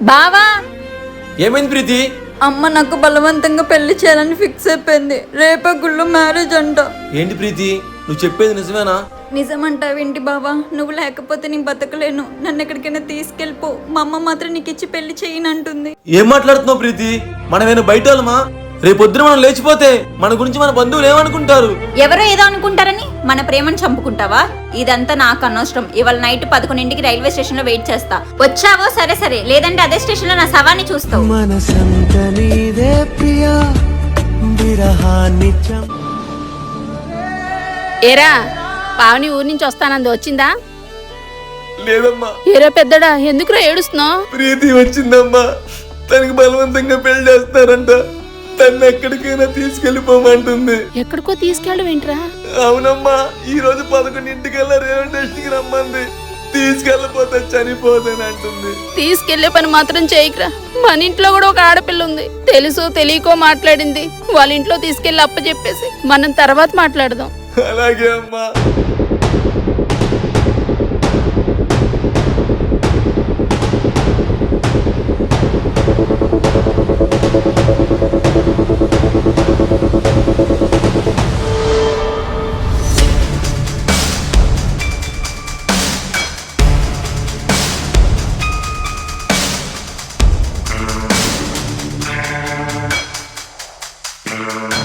బావా! ఏమైంది ప్రీతి? అమ్మ నాకు బలవంతంగా పెళ్ళి చేయాలని ఫిక్స్ అయిపోయింది. రేపే గుళ్ళు మ్యారేజ్ అంట. ఏంటి ప్రీతి? నువ్వు చెప్పేది నిజమేనా? నిజమంటావేంటి బావా? నువ్వు లేకపోతే నీ బతకలేను. నన్ను ఎక్కడికైనా తీసుకెళ్ళిపో. మా అమ్మ మాత్రం నీకు ఇచ్చి పెళ్ళి చేయనంటుంది ఏం మాట్లాడుతున్నావు ప్రీతి? మనమేనా బయట వాళ్ళమా? రేపొద్దున మనం లేచిపోతే మన గురించి మన బంధువులు ఏమనుకుంటారు? ఎవరో ఏదో అనుకుంటారని మన ప్రేమను చంపుకుంటావా? ఇదంతా నాకు అనవసరం. ఇవాళ నైట్ పదకొండింటికి రైల్వే స్టేషన్లో వెయిట్ చేస్తా. వచ్చావో సరే సరే లేదంటే అదే స్టేషన్లో నా శవాన్ని చూస్తావు. మనసంత నీదే ప్రియా విరహాన్ని చం ఏరా పావని ఊరి నుంచి వస్తానంది వచ్చిందా? లేదమ్మా. ఏరా పెద్దడా ఎందుకురా ఏడుస్తున్నావు? ప్రీతి వచ్చిందమ్మా. తనకి బలవంతంగా పెళ్ళి చేస్తారంట. తను ఎక్కడికైనా తీసుకెళ్ళిపోమంటుంది ఎక్కడికో తీసుకెళ్ళడం ఏంట్రా? అవునమ్మా ఈ రోజు పదకొండింటికల్లా రైల్వే స్టేషన్కి రమ్మంది. తీసుకెళ్ళపోతే చనిపోతాను అంటుంది. తీసుకెళ్ళే పని మాత్రం చేయకురా. మన ఇంట్లో కూడా ఒక ఆడపిల్ల ఉంది. తెలుసో తెలియకో మాట్లాడింది. వాళ్ళ ఇంట్లో తీసుకెళ్ళి అప్ప చెప్పేసి మనం తర్వాత మాట్లాడదాం. అలాగే అమ్మా. Yeah.